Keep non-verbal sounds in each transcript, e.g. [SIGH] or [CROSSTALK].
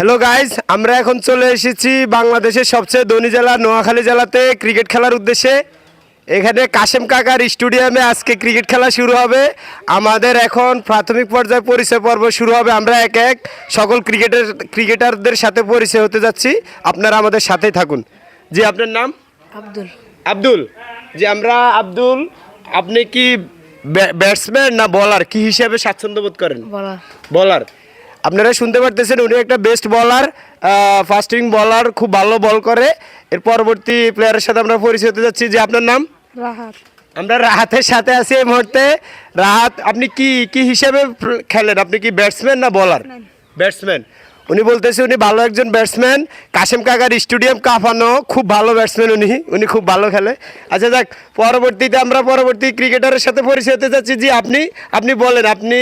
Hello guys আমরা এখন চলে এসেছি বাংলাদেশের সবচেয়ে ধনী জেলা নোয়াখালী জেলাতে ক্রিকেট খেলার উদ্দেশ্যে। এখানে কাশেম কাকার স্টেডিয়ামে আজকে ক্রিকেট খেলা শুরু হবে। আমাদের এখন প্রাথমিক পর্যায়ে পরিচয় পর্ব শুরু হবে। আমরা এক এক সকল ক্রিকেটার ক্রিকেটারদের সাথে পরিচয় হতে যাচ্ছি। আপনারা আমাদের সাথেই থাকুন। জি আপনার নাম? আব্দুল। আব্দুল। জি আমরা আব্দুল। আপনি কি ব্যাটসম্যান না বলার কি হিসাবে স্বাচ্ছন্দ্য বোধ করেন? বলার বলার আপনারা শুনতে পারতেছেন উনি একটা বেস্ট বলার ফাস্টিং বলার খুব ভালো বল করে। এর পরবর্তী প্লেয়ারের সাথে আমরা পরিচয় হতে যাচ্ছি। যে আপনার নাম? রাহাত। আমরা রাহাতের সাথে আছি এই মুহূর্তে। রাহাত আপনি কি কি হিসাবে খেলেন? আপনি কি ব্যাটসম্যান না বলার ব্যাটসম্যান উনি বলতেছে উনি ভালো একজন ব্যাটসম্যান কাশেম কাকার স্টেডিয়াম কাঁপানো, খুব ভালো ব্যাটসম্যান উনি উনি খুব ভালো খেলে। আচ্ছা যাক, পরবর্তীতে আমরা পরবর্তী ক্রিকেটারের সাথে পরিচয় হতে চাচ্ছি। যে আপনি আপনি বলেন, আপনি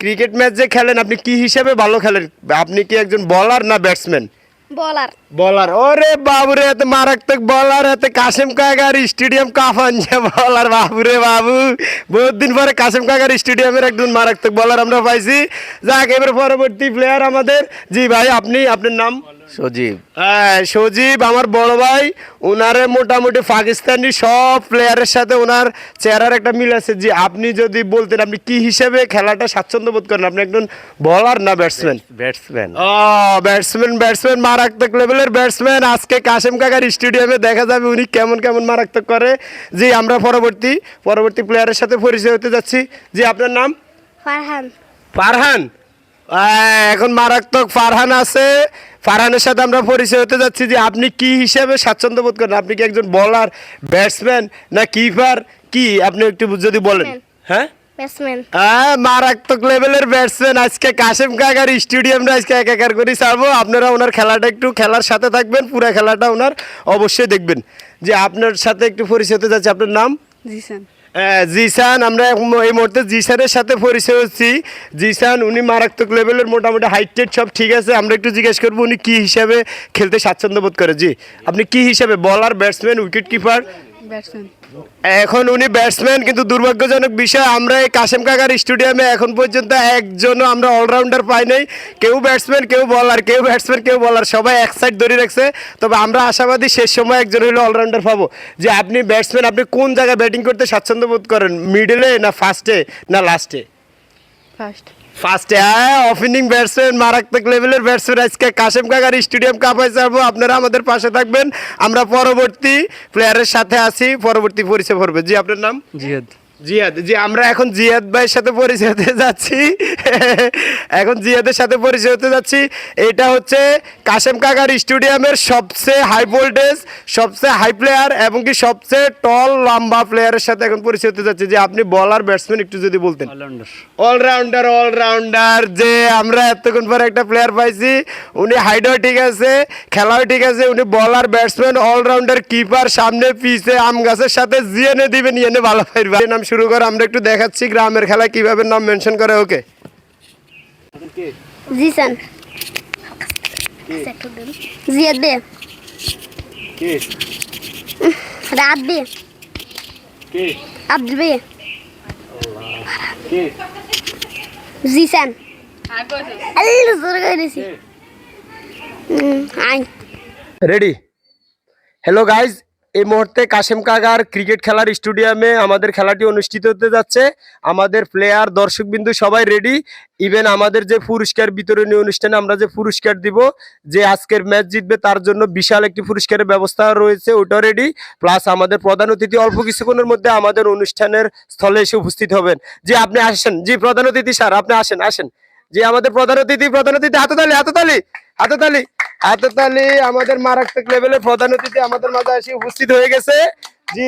ক্রিকেট ম্যাচ যে খেলেন, আপনি কি হিসেবে ভালো খেলেন? আপনি কি একজন বলার না ব্যাটসম্যান বলার বলার ওরে বাবুরে, এত মারাত্মক বলার এত কাসেম কাকার স্টেডিয়াম কাফান যে বলার বাবুরে বাবু। বহুত দিন পরে কাসেম কাকার স্টেডিয়ামের একজন মারাত্মক বলার আমরা পাইছি। যাক, এবার পরবর্তী প্লেয়ার আমাদের। জি ভাই, আপনি, আপনার নাম? সজীব। হ্যাঁ সজীব আমার বড় ভাই। ওনারে মোটামুটি পাকিস্তানি সব প্লেয়ারের সাথে ওনার চেহারার একটা মিল আছে। জি আপনি যদি বলতেন আপনি কি হিসেবে খেলাটা স্বাচ্ছন্দ্য বোধ করেন? আপনি একজন বলার না ব্যাটসম্যান ব্যাটসম্যান ও ব্যাটসম্যান ব্যাটসম্যান মারাত্মক লেভেলের ব্যাটসম্যান আজকে কাশেম কাকার স্টেডিয়ামে দেখা যাবে উনি কেমন কেমন মারাত্মক করে। জি আমরা পরবর্তী পরবর্তী প্লেয়ারের সাথে পরিচয় হতে যাচ্ছি। জি আপনার নাম? ফারহান। ফারহান? আহ, এখন মারাত্মক ফারহান আছে। ফারহানের সাথে আমরা পরিচয় হতে যাচ্ছি যে আপনি কি হিসাবে স্বাচ্ছন্দ্য বোধ করেন? আপনি কি একজন বলার ব্যাটসম্যান না কিপার কি? আপনি একটু যদি বলেন। হ্যাঁ? হ্যাঁ মারাত্মক লেভেলের ব্যাটসম্যান আজকে কাশেম কাকার স্টেডিয়ামটা আজকে এক একার করে ছাড়বো। আপনারা ওনার খেলাটা একটু খেলার সাথে থাকবেন। পুরো খেলাটা ওনার অবশ্যই দেখবেন। যে আপনার সাথে একটু পরিচয় হতে যাচ্ছে। আপনার নাম? জিসান। জিসান, আমরা এই মুহূর্তে জিসানের সাথে পরিচয় হচ্ছি। জিসান, উনি মারাত্মক লেভেলের মোটামুটি হাইটেড সব ঠিক আছে। আমরা একটু জিজ্ঞেস করব উনি কী হিসাবে খেলতে স্বাচ্ছন্দ্য বোধ করে। জি, আপনি কি হিসাবে? বলার ব্যাটসম্যান উইকেট কিপার এখন উনি ব্যাটসম্যান কিন্তু দুর্ভাগ্যজনক বিষয় আমরা এই কাশেম কাকার স্টেডিয়ামে এখন পর্যন্ত একজনও আমরা অলরাউন্ডার পাই নাই। কেউ ব্যাটসম্যান কেউ বলার কেউ ব্যাটসম্যান কেউ বলার সবাই এক সাইড ধরে রাখছে। তবে আমরা আশাবাদী শেষ সময় একজন হলো অলরাউন্ডার পাবো। যে আপনি ব্যাটসম্যান আপনি কোন জায়গায় ব্যাটিং করতে স্বাচ্ছন্দ্য বোধ করেন? মিডলে না ফার্স্টে না লাস্টে ফার্স্ট ফার্স্টে ওপেনিং ব্যাটসম্যান মারাত্মক লেভেলের ব্যাটসম্যান আজকে কাশেম কাকার স্টেডিয়াম কাপাই যাব। আপনারা আমাদের পাশে থাকবেন। আমরা পরবর্তী প্লেয়ারের সাথে আছি, পরবর্তী পরিচয় করবে জি, আপনার নাম? জিহাদ জিয়াদ জি আমরা এখন জিয়াদ ভাইয়ের সাথে পরিচয় হতে যাচ্ছি। এখন জিয়াদের সাথে পরিচয় হতে যাচ্ছি। এটা হচ্ছে কাশেম কাকার স্টেডিয়ামের সবচেয়ে হাই ভোল্টেজ সবচেয়ে হাই প্লেয়ার এবং কি সবচেয়ে টল লম্বা প্লেয়ারের সাথে এখন পরিচয় হতে যাচ্ছি। যে আপনি বলার ব্যাটসম্যান একটু যদি বলতেন। অলরাউন্ডার অলরাউন্ডার যে আমরা এতক্ষণ পরে একটা প্লেয়ার পাইছি। উনি হাইটও ঠিক আছে খেলাও ঠিক আছে উনি বলার ব্যাটসম্যান অলরাউন্ডার কিপার সামনে পিছে আম গাছের সাথে জিএনএ দিবেন ইয়েনে ভালো পাইবা এই নাম শুরু করে আমরা একটু দেখাচ্ছি গ্রামের খেলা কীভাবে নাম মেনশন করে ওকে? জিসান জিয়াদ বে রাত বে আব্দুল বে জিসান আল্লাহ জোর করে দিছি? Hmm, I ready hello guys এই মুহূর্তে কাশেম কাকার ক্রিকেট খেলার স্টেডিয়ামে আমাদের খেলাটি অনুষ্ঠিত হতে যাচ্ছে। আমাদের প্লেয়ার দর্শকবিন্দু সবাই রেডি ইভেন আমাদের যে পুরস্কার বিতরণী অনুষ্ঠানে আমরা যে পুরস্কার দিব, যে আজকের ম্যাচ জিতবে তার জন্য বিশাল একটি পুরস্কারের ব্যবস্থা রয়েছে, ওটাও রেডি প্লাস আমাদের প্রধান অতিথি অল্প কিছুক্ষণের মধ্যে আমাদের অনুষ্ঠানের স্থলে এসে উপস্থিত হবেন। জি, আপনি আসেন। জি, প্রধান অতিথি স্যার, আপনি আসেন আসেন। জি আমাদের প্রধান অতিথি প্রধান অতিথি, হাততালি হাততালি হাততালি হাততালি আমাদের মারাত্মক লেভেলের প্রধান অতিথি আমাদের মাঝে এসে উপস্থিত হয়ে গেছে। জি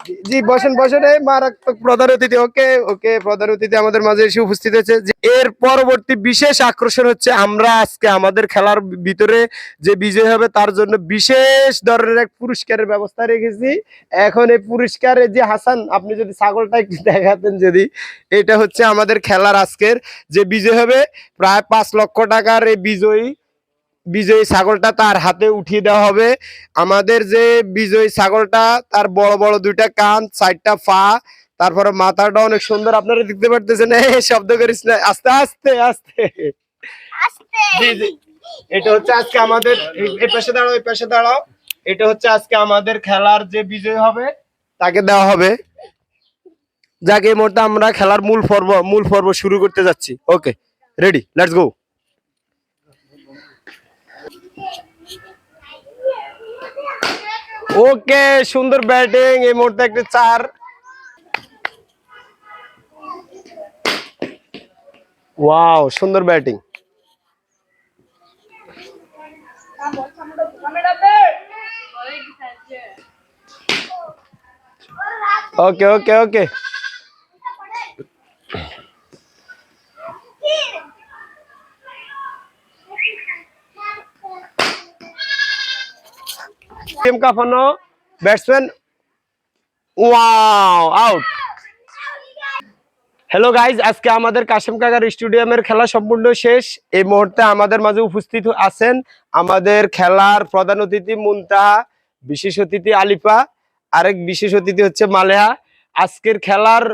জি- বসেন বসেন, এই মারাত্মক প্রধান অতিথি, ওকে ওকে, প্রধান অতিথি আমাদের মাঝে এসে উপস্থিত হয়েছে। এর পরবর্তী বিশেষ আকর্ষণ হচ্ছে আমরা আজকে আমাদের খেলার ভিতরে যে বিজয় হবে তার জন্য বিশেষ ধরনের এক পুরস্কারের ব্যবস্থা রেখেছি। এখন এই পুরস্কারে যে হাসান, আপনি যদি ছাগলটা একটু [LAUGHS] দেখাতেন যদি, এটা হচ্ছে আমাদের খেলার আজকের যে বিজয় হবে। প্রায় পাঁচ লক্ষ টাকার এই বিজয়ী বিজয়ী ছাগলটা তার হাতে উঠিয়ে দেওয়া হবে। আমাদের যে বিজয়ী ছাগলটা তার বড় বড় দুইটা কান চারটা পা তারপরে মাথাটা অনেক সুন্দর। আপনারা দেখতে পারতেছেন শব্দ করিস না। আস্তে আস্তে আস্তে। এটা হচ্ছে আজকে আমাদের এই- এই পাশে দাঁড়াও এই পাশে দাঁড়াও। এটা হচ্ছে আজকে আমাদের খেলার যে বিজয় হবে তাকে দেওয়া হবে। যাকে এই মুহূর্তে আমরা খেলার মূল পর্ব মূল পর্ব শুরু করতে যাচ্ছি। ওকে রেডি লেটস গো। ওকে সুন্দর ব্যাটিং এই মুহূর্তে একটা চার ওয়াও সুন্দর batting okay okay okay team কাফানো batsman wow out hello guys আজকে আমাদের কাশিম কাকার স্টেডিয়ামের খেলা সম্পূর্ণ শেষ। এই মুহূর্তে আমাদের মাঝে উপস্থিত আছেন আমাদের খেলার প্রধান অতিথি মুনতাহা, বিশেষ অতিথি আলিফা, আরেক বিশেষ অতিথি হচ্ছে মালেহা। আজকের খেলার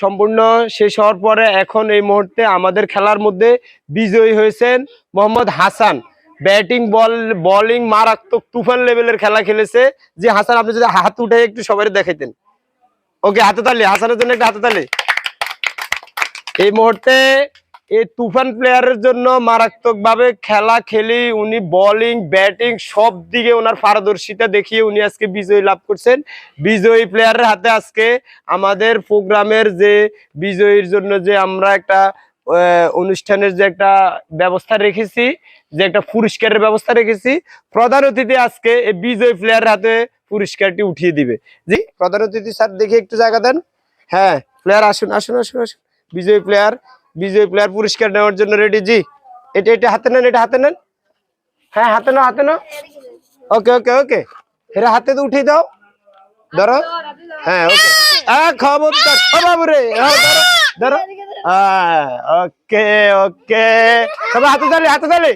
সম্পূর্ণ শেষ হওয়ার পরে এখন এই মুহূর্তে আমাদের খেলার মধ্যে বিজয়ী হয়েছেন Mohammad Hasan. Batting ball, bowling মারাত্মক তুফান লেভেলের খেলা খেলেছে। যে হাসান, আপনি যদি হাত উঠে একটু সবাই দেখাইতেন। ওকে, হাতে তালি, হাসানের জন্য একটা হাতে এই মুহূর্তে এই তুফান প্লেয়ারের জন্য মারাত্মক ভাবে খেলা খেলি, উনি বোলিং, ব্যাটিং সব দিকে ওনার পারদর্শিতা দেখিয়ে উনি আজকে বিজয়ী লাভ করছেন। বিজয়ী প্লেয়ারের হাতে আজকে আমাদের প্রোগ্রামের যে, বিজয়ীর জন্য যে আমরা একটা অনুষ্ঠানের যে একটা ব্যবস্থা রেখেছি যে একটা পুরস্কারের ব্যবস্থা রেখেছি প্রধান অতিথি আজকে এই বিজয়ী প্লেয়ারের হাতে পুরস্কারটি উঠিয়ে দিবে। জি প্রধান অতিথি স্যার দেখে একটু জায়গা দেন। হ্যাঁ প্লেয়ার আসুন আসুন আসুন আসুন। বিজয় প্লেয়ার বিজয় প্লেয়ার পুরস্কার নেওয়ার জন্য রেডি জি। এটা এটা হাতে নেন এটা হাতে নেন। হ্যাঁ হাতে নাও হাতে নাও। ওকে ওকে ওকে। এরা হাতে তো উঠিয়ে দাও। ধরো। হ্যাঁ ওকে। হ্যাঁ খবরদার ও বাবু রে হ্যাঁ, ধরো ধরো। ওকে ওকে। সবাই হাতে তালি হাতে তালি